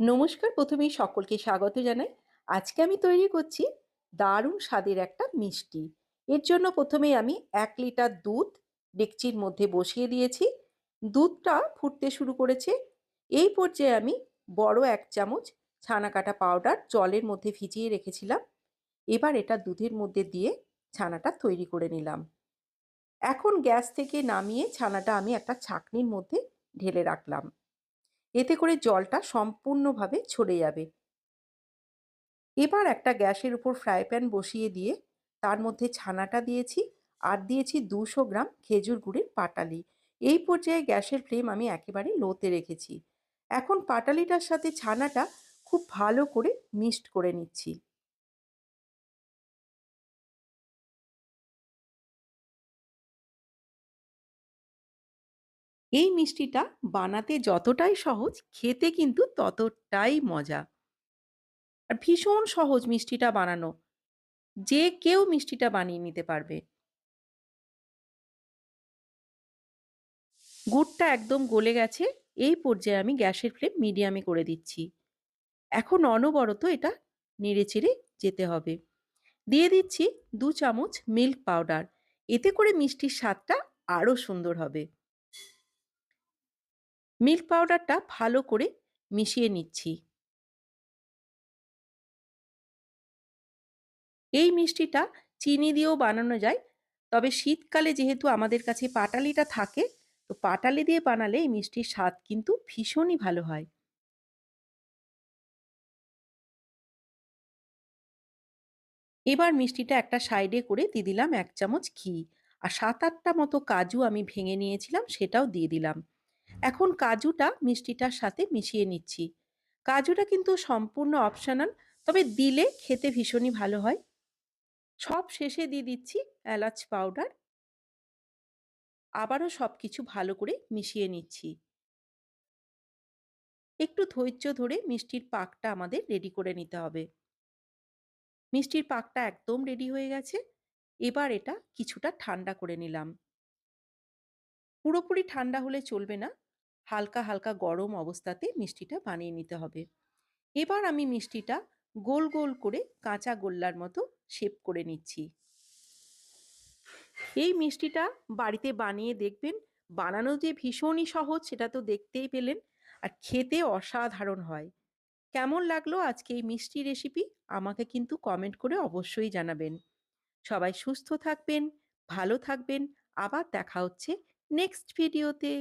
নমস্কার, প্রথমেই সকলকে স্বাগত জানাই। আজকে আমি তৈরি করছি দারুণ স্বাদের একটা মিষ্টি। এর জন্য প্রথমেই আমি এক লিটার দুধ ডেকচির মধ্যে বসিয়ে দিয়েছি। দুধটা ফুটতে শুরু করেছে। এই পর্যায়ে আমি বড় এক চামচ ছানা কাটা পাউডার জলের মধ্যে ভিজিয়ে রেখেছিলাম। এবার এটা দুধের মধ্যে দিয়ে ছানাটা তৈরি করে নিলাম। এখন গ্যাস থেকে নামিয়ে ছানাটা আমি একটা ছাকনির মধ্যে ঢেলে রাখলাম। এতে করে জলটা সম্পূর্ণভাবে ছড়ে যাবে। এবার একটা গ্যাসের উপর ফ্রাই প্যান বসিয়ে দিয়ে তার মধ্যে ছানাটা দিয়েছি আর দিয়েছি দুশো গ্রাম খেজুর গুড়ের পাটালি। এই পর্যায়ে গ্যাসের ফ্লেম আমি একেবারে লোতে রেখেছি। এখন পাটালিটার সাথে ছানাটা খুব ভালো করে মিক্সড করে নিচ্ছি। এই মিষ্টিটা বানাতে যতটাই সহজ, খেতে কিন্তু ততটাই মজা। আর ভীষণ সহজ মিষ্টিটা বানানো। যে কেউ মিষ্টিটা বানিয়ে নিতে পারবে। গুড়টা একদম গলে গেছে, এই পর্যায়ে আমি গ্যাসের ফ্লেম মিডিয়ামে করে দিচ্ছি। এখন অনবরত এটা নেড়ে চেড়ে যেতে হবে। দিয়ে দিচ্ছি দু চামচ মিল্ক পাউডার। এতে করে মিষ্টির স্বাদটা আরও সুন্দর হবে। মিল্ক পাউডারটা ভালো করে মিশিয়ে নিচ্ছি। এই মিষ্টিটা চিনি দিয়েও বানানো যায়। তবে শীতকালে যেহেতু আমাদের কাছে পাটালিটা থাকে, তো পাটালি দিয়ে বানালে এই মিষ্টির স্বাদ কিন্তু ভীষণই ভালো হয়। এবার মিষ্টিটা একটা সাইডে করে দিয়ে দিলাম এক চামচ ঘি। আর সাত আটটা মতো কাজু আমি ভেঙে নিয়েছিলাম, সেটাও দিয়ে দিলাম। এখন কাজুটা মিষ্টিটার সাথে মিশিয়ে নিচ্ছি। কাজুটা কিন্তু সম্পূর্ণ অপশনাল তবে দিলে খেতে ভীষণই ভালো হয়। সব শেষে দিয়ে দিচ্ছি এলাচ পাউডার আবারও সব কিছু ভালো করে মিশিয়ে নিচ্ছি। একটু ধৈর্য ধরে মিষ্টির পাকটা আমাদের রেডি করে নিতে হবে। মিষ্টির পাকটা একদম রেডি হয়ে গেছে। এবার এটা কিছুটা ঠান্ডা করে নিলাম। পুরোপুরি ঠান্ডা হলে চলবে না। হালকা হালকা গরম অবস্থাতে মিষ্টিটা বানিয়ে নিতে হবে। এবার আমি মিষ্টিটা গোল গোল করে কাঁচা গোল্লার মতো শেপ করে নিচ্ছি। এই মিষ্টিটা বাড়িতে বানিয়ে দেখবেন, বানানো যে ভীষণই সহজ সেটা তো দেখতেই পেলেন আর খেতে অসাধারণ হয়। কেমন লাগল আজকে এই মিষ্টি রেসিপি আমাকে কিন্তু কমেন্ট করে অবশ্যই জানাবেন। সবাই সুস্থ থাকবেন, ভালো থাকবেন। আবার দেখা হচ্ছে নেক্সট ভিডিওতে